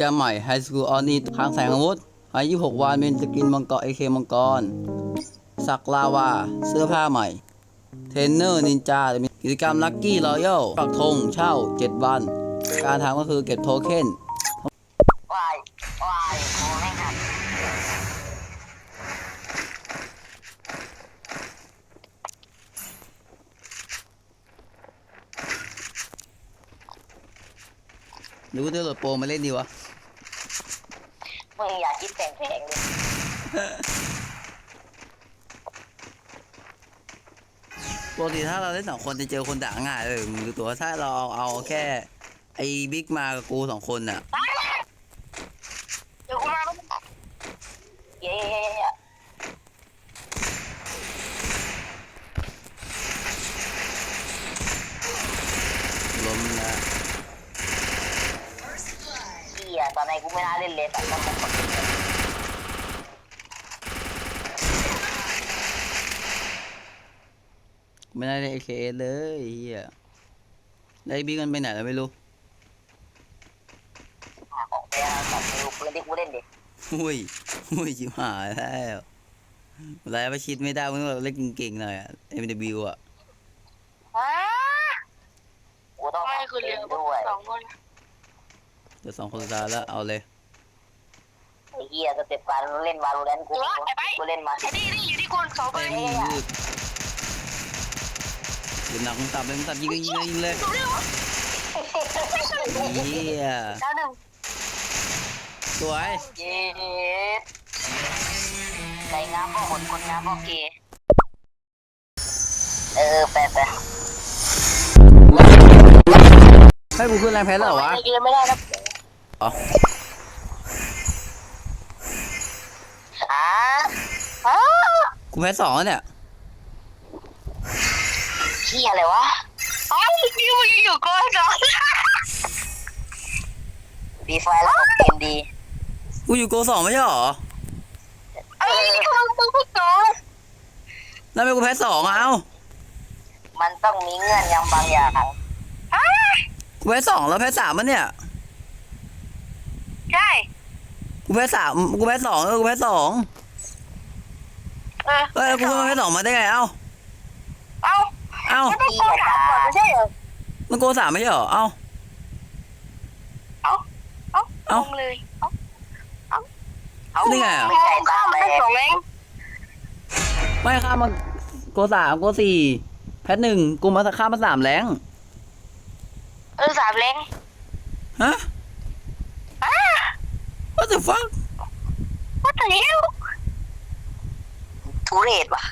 กรรมใหม่ High School on It ค้างแสงอาวุธอายุ6วันเป็นสกินมังกร AK มังกร สักลาวา เสื้อผ้าใหม่ เทรนเนอร์นินจาจะมีกิจกรรมลักกี้รอยัลปักธงเช่า 7 วัน การทำก็คือเก็บโทเค็น วายวายโอ้ไม่หัน หรือว่าจะโหลดโปรมาเล่นดีวะมึงอย่าคิดแต่งเพลงเลยปกติถ้าเราเล่นสองคนจะเจอคนด่าง่ายเลยมึงดูตัวถ้าเราเอาเอาแค่ ไอ้บิ๊กมากับกูสองคนน่ะเดี๋ยวกูมาเย้เย้เย้ ล้มนะ เหี้ย ตอนไหนกูไม่น่าเล่นเลยแต่ก็ปกติไม่ได้เล่น AKS เลยเฮียแล้วไอ้บิ๊กมันไปไหนแล้วไม่รู้หาของไปเอาของไปดูปืนที่กูเล่นดิหุ้ยหุ้ยชิบหายแล้วอะไรไปชิดไม่ได้มึงต้องเล่นเก่งๆหน่อยอะ MW อะกูต้องไม่คือเรียนกับพวด้กวยสองคนเดี๋ยวสองคนสุดท้ายแล้วเอาเลยไอ้เหี้ยสเต็ปการเล่นวาโลแรนต์กูกูเล่นมาไอ้นี่นี่อยู่ที่คนเขาไปเต็มยืดเดี๋ยวหนักมึงตับเลยมึงตับยิงเลยยิงเลยยิงเลยดูดิวะเฮียดาวหนึ่งสวยเย้ใจงามก็หดคนงามก็เกย์เออไปไปให้กูขึ้นแรงแพ้แล้วเหรอวะในเกมไม่ได้นะ อ๋ออ่าอ้ากูแพ้สองแล้วเนี่ยเหี้ยอะไรวะเอ้านี่มึงยังอยู่ก่อนเหรอดีไฟแล้วเกมดีกูอยู่โกสองไม่ใช่เหรอไอ้นี่มึงมึงพูดก่อนแล้วทำไมกูแพ้สองอะเอ้ามันต้องมีเงื่อนยังบางอย่างอ้ากูแพ้สองแล้วแพ้สามมันเนี่ย ใช่ กูแพ้สามกูแพ้สองเออกูแพ้สองเออเอ้ยแล้วกูแพ้สองมาได้ไงเอ้าเอ้าเอ้าไม่ต้องโกถามก่อนไม่ใช่เหรอมันโกสามไม่ใช่เหรอเอ้าเอ้าเอ้าลงเลยเอ้าเอ้าเอ้านี่ไงอะข้ามมาได้สองเองไม่ข้ามมาโกสามโกสี่แพ้หนึ่งกูมาข้ามมาสามแรงเออสามเล้งฮะอ้า what the fuck what the hell ทุเรศว่ะ